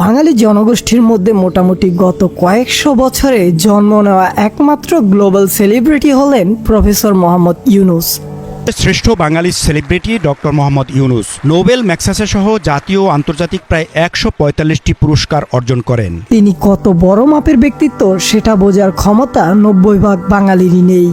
বাঙালি জনগোষ্ঠীর মধ্যে মোটামুটি গত কয়েকশো বছরে জন্ম নেওয়া একমাত্র গ্লোবাল সেলিব্রিটি হলেন প্রফেসর মোহাম্মদ ইউনুস। শ্রেষ্ঠ বাঙালি celebrity doctor Mohammad Yunus Nobel ম্যাক্সাসে সহ জাতীয় ও আন্তর্জাতিক প্রায় একশো পঁয়তাল্লিশটি পুরস্কার অর্জন করেন। তিনি কত বড় মাপের ব্যক্তিত্ব সেটা বোঝার ক্ষমতা নব্বই ভাগ বাঙালিরই নেই।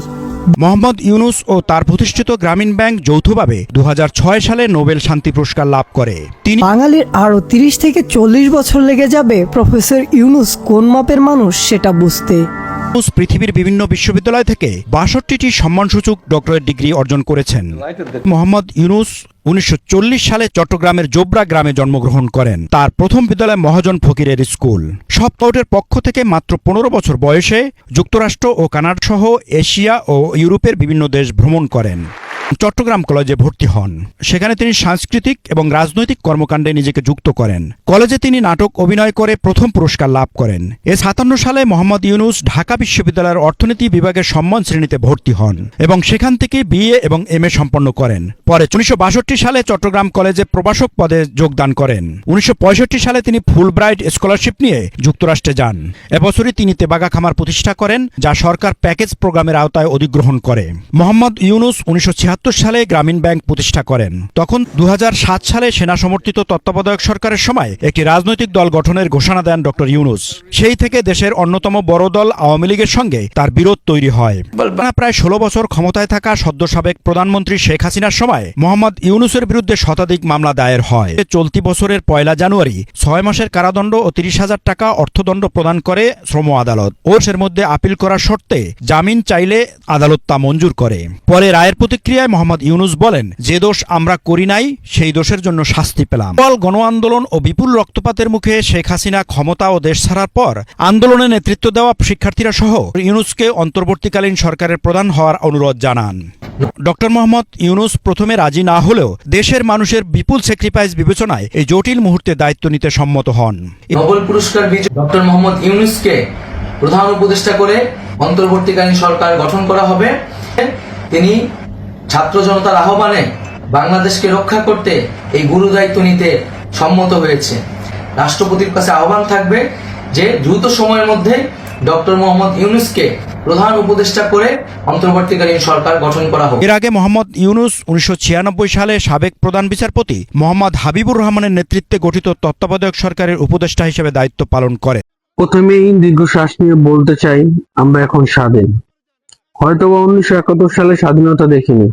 মোহাম্মদ ইউনুস ও তার প্রতিষ্ঠিত গ্রামীণ ব্যাংক যৌথভাবে দু হাজার ছয় সালে নোবেল শান্তি পুরস্কার লাভ করে। তিনি বাঙালির আরও তিরিশ থেকে চল্লিশ বছর লেগে যাবে প্রফেসর ইউনুস কোন মাপের মানুষ সেটা বুঝতে। পৃথিবীর বিভিন্ন বিশ্ববিদ্যালয় থেকে বাষট্টিটি সম্মানসূচক ডক্টরেট ডিগ্রি অর্জন করেছেন। মোহাম্মদ ইউনুস উনিশশো চল্লিশ সালে চট্টগ্রামের জোবরা গ্রামে জন্মগ্রহণ করেন। তার প্রথম বিদ্যালয় মহাজন ফকিরের স্কুল। সব স্কাউটের পক্ষ থেকে মাত্র পনেরো বছর বয়সে যুক্তরাষ্ট্র ও কানাডা সহ এশিয়া ও ইউরোপের বিভিন্ন দেশ ভ্রমণ করেন। চট্টগ্রাম কলেজে ভর্তি হন। সেখানে তিনি সাংস্কৃতিক এবং রাজনৈতিক কর্মকাণ্ডে নিজেকে যুক্ত করেন। কলেজে তিনি নাটক অভিনয় করে প্রথম পুরস্কার লাভ করেন। এ সাতান্ন সালে মোহাম্মদ ইউনুস ঢাকা বিশ্ববিদ্যালয়ের অর্থনীতি বিভাগের সম্মান শ্রেণীতে ভর্তি হন এবং সেখান থেকে বিএ এবং এম সম্পন্ন করেন। পরে উনিশশো বাষট্টি সালে চট্টগ্রাম কলেজে প্রভাষক পদে যোগদান করেন। উনিশশো পঁয়ষট্টি সালে তিনি ফুলব্রাইট স্কলারশিপ নিয়ে যুক্তরাষ্ট্রে যান। এবছরই তিনি তেবাগা খামার প্রতিষ্ঠা করেন, যা সরকার প্যাকেজ প্রোগ্রামের আওতায় অধিগ্রহণ করে। মোহাম্মদ ইউনুস উনিশশো সালে গ্রামীণ ব্যাংক প্রতিষ্ঠা করেন। তখন দু হাজার সাত সালে সেনা সমর্থিত তত্ত্বাবধায়ক সরকারের সময় একটি রাজনৈতিক দল গঠনের ঘোষণা দেন ডক্টর ইউনুস। সেই থেকে দেশের অন্যতম বড় দল আওয়ামী লীগের সঙ্গে তার বিরোধ তৈরি হয়। প্রায় ষোলো বছর ক্ষমতায় থাকা সদ্য সাবেক প্রধানমন্ত্রী শেখ হাসিনার সময় মোহাম্মদ ইউনুসের বিরুদ্ধে শতাধিক মামলা দায়ের হয়। চলতি বছরের পয়লা জানুয়ারি ছয় মাসের কারাদণ্ড ও তিরিশ হাজার টাকা অর্থদণ্ড প্রদান করে শ্রম আদালত। ওর মধ্যে আপিল করার শর্তে জামিন চাইলে আদালত তা মঞ্জুর করে। পরে রায়ের প্রতিক্রিয়ায় মোহাম্মদ ইউনুস বলেন, যে দোষ আমরা করি নাই, সেই দোষের জন্য শাস্তি পেলাম। ফল গণ আন্দোলন ও বিপুল রক্তপাতের মুখে শেখ হাসিনা ক্ষমতা ও দেশ ছাড়ার পর আন্দোলনে নেতৃত্ব দেওয়া শিক্ষার্থীরা সহ ইউনুসকে অন্তর্বর্তীকালীন সরকারের প্রধান হওয়ার অনুরোধ জানান। ডক্টর মোহাম্মদ ইউনুস প্রথমে রাজি না হলেও দেশের মানুষের বিপুল স্যাক্রিফাইস বিবেচনায় এই জটিল মুহূর্তে দায়িত্ব নিতে সম্মত হন। নোবেল পুরস্কার বিজয়ী ডক্টর মোহাম্মদ ইউনুসকে প্রধান উপদেষ্টা করে অন্তর্বর্তীকালীন সরকার গঠন করা হবে। তিনি ছাত্র জনতার আহ্বানে বাংলাদেশকে রক্ষা করতে এই গুরু দায়িত্ব নিতে সম্মত হয়েছে। রাষ্ট্রপতির কাছে আহ্বান থাকবে যে দ্রুত সময়ের মধ্যে ডক্টর মোহাম্মদ ইউনুসকে প্রধান উপদেষ্টা করে অন্তর্বর্তীকালীন সরকার গঠন করা হোক। এর আগে মোহাম্মদ ইউনুস উনিশশো ছিয়ানব্বই সালে সাবেক প্রধান বিচারপতি মোহাম্মদ হাবিবুর রহমানের নেতৃত্বে গঠিত তত্ত্বাবধায়ক সরকারের উপদেষ্টা হিসেবে দায়িত্ব পালন করে প্রথমেই দীর্ঘশ্বাস নিয়ে বলতে চাই আমরা এখন স্বাধীন। হয়তো বা উনিশশো একাত্তর সালে স্বাধীনতা দেখিনি,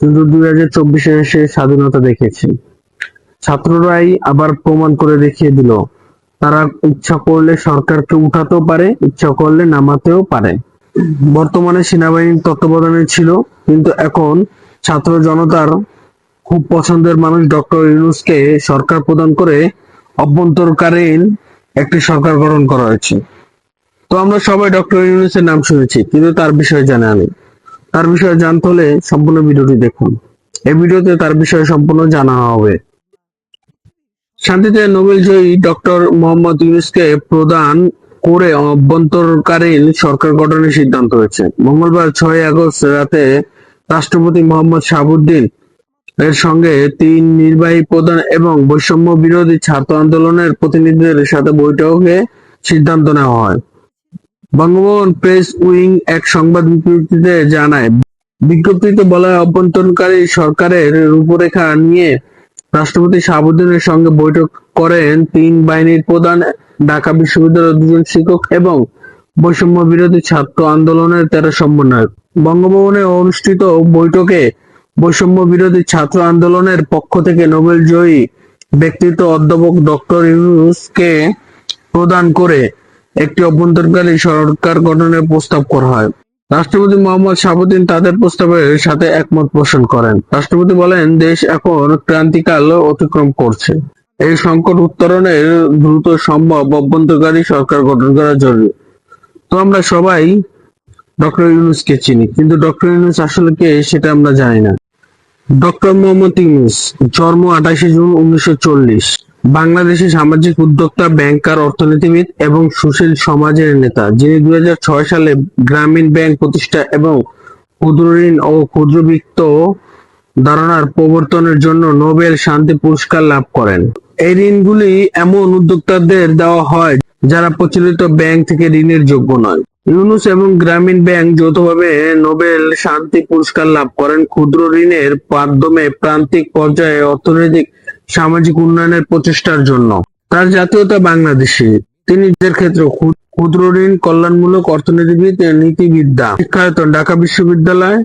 কিন্তু দুই হাজার চব্বিশে এসে স্বাধীনতা দেখেছি। ছাত্ররাই আবার প্রমাণ করে দেখিয়ে দিল, তারা ইচ্ছা করলে সরকারকে উঠাতেও পারে, ইচ্ছা করলে নামাতেও পারে। বর্তমানে সেনাবাহিনীর তত্ত্বাবধানে ছিল, কিন্তু এখন ছাত্র জনতার খুব পছন্দের মানুষ ডক্টর ইউনুসকে সরকার প্রদান করে অভ্যন্তরকালীন একটি সরকার গঠন করা হয়েছে। তো আমরা সবাই ডক্টর ইউনুসের নাম শুনেছি, কিন্তু তার বিষয়ে জানা নেই তার বিষয়ে জানতে হলে সম্পূর্ণ ভিডিওটি দেখুন। এই ভিডিওতে তার বিষয়ে সম্পূর্ণ জানা হবে। শান্তিতে নোবেল জয়ী ডক্টর মোহাম্মদ ইউনুসকে প্রদান করে অভ্যন্তরকালীন সরকার গঠনের সিদ্ধান্ত হয়েছে। মঙ্গলবার ছয় আগস্ট রাতে রাষ্ট্রপতি মোহাম্মদ শাহাবুদ্দিন এর সঙ্গে তিন নির্বাহী প্রধান এবং বৈষম্য বিরোধী ছাত্র আন্দোলনের প্রতিনিধিদের সাথে বৈঠকে সিদ্ধান্ত নেওয়া হয়। বঙ্গভবন প্রেস উইং এক সংবাদ বিবৃতিতে জানায়, বিজ্ঞপ্তিতে বলা অভ্যন্তরকারী সরকারের রূপরেখা নিয়ে রাষ্ট্রপতি শাহাবুদ্দিনের সঙ্গে বৈঠক করেন তিন বাহিনীর প্রধান, ঢাকা বিশ্ববিদ্যালয়ের দুজন শিক্ষক এবং বৈষম্য বিরোধী ছাত্র আন্দোলনের তেরো সমন্বয়ক। বঙ্গভবনে অনুষ্ঠিত বৈঠকে বৈষম্য বিরোধী ছাত্র আন্দোলনের পক্ষ থেকে নোবেল জয়ী ব্যক্তিত্ব অধ্যাপক ডক্টর ইউনুসকে প্রদান করে একটি অভ্যন্তরকালীন সরকার গঠনের প্রস্তাব করা হয়। রাষ্ট্রপতি মোহাম্মদ শাহাবুদ্দিন তাদের প্রস্তাবের সাথে একমত পোষণ করেন। রাষ্ট্রপতি বলেন, দেশ এখন ক্রান্তিকাল অতিক্রম করছে। এই সংকট উত্তরণের দ্রুত সম্ভব অভ্যন্তরকারী সরকার গঠন করা জরুরি। তো আমরা সবাই ডক্টর ইউনুসকে চিনি, কিন্তু ডক্টর ইউনুস আসলে কে সেটা আমরা জানি না। ডক্টর মোহাম্মদ ইউনুস, জন্ম আঠাশে জুন উনিশশো চল্লিশ। বাংলাদেশের সামাজিক উদ্যোক্তা, ব্যাংকার, অর্থনীতিবিদ এবং সুশীল সমাজের নেতা, যিনি দুই সালে গ্রামীণ ব্যাংক প্রতিষ্ঠা এবং ক্ষুদ্র ঋণ ও ক্ষুদ্রবিত্ত ধারণার প্রবর্তনের জন্য নোবেল শান্তি পুরস্কার লাভ করেন। এই ঋণগুলি এমন উদ্যোক্তাদের দেওয়া হয় যারা প্রচলিত ব্যাংক থেকে ঋণের যোগ্য নয়। ইউনুস এবং গ্রামীণ ব্যাংক যৌথভাবে নোবেল শান্তি পুরস্কার লাভ করেন। ক্ষুদ্র ঋণের মাধ্যমে প্রান্তিক পর্যায়ে অর্থনৈতিক সামাজিক উন্নয়নের প্রচেষ্টার জন্য। তার জাতীয়তা বাংলাদেশি। তিনি নিজের ক্ষেত্রে ক্ষুদ্র ঋণ, কল্যাণমূলক অর্থনীতিবিদ নীতিবিদ্যা শিক্ষায়তন, ঢাকা বিশ্ববিদ্যালয়,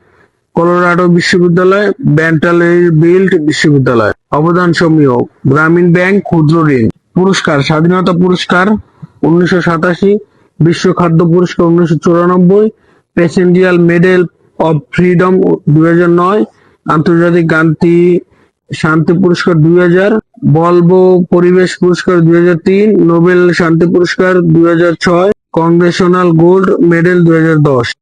কলোরাডো বিশ্ববিদ্যালয় বিল্ড বিশ্ববিদ্যালয়। অবদান সমূহ গ্রামীণ ব্যাংক, ক্ষুদ্র ঋণ। পুরস্কার, স্বাধীনতা পুরস্কার, উনিশশো সাতাশি, বিশ্ব খাদ্য পুরস্কার, উনিশশো চুরানব্বই, প্রেসিডেন্সিয়াল মেডেল অফ ফ্রিডম, দুই হাজার নয়, আন্তর্জাতিক গান্ধী শান্তি পুরস্কার দুই হাজার, বলব পরিবেশ পুরস্কার দুই হাজার তিন, নোবেল শান্তি পুরস্কার দুই হাজার ছয়, কংগ্রেশনাল গোল্ড মেডেল দুই হাজার দশ।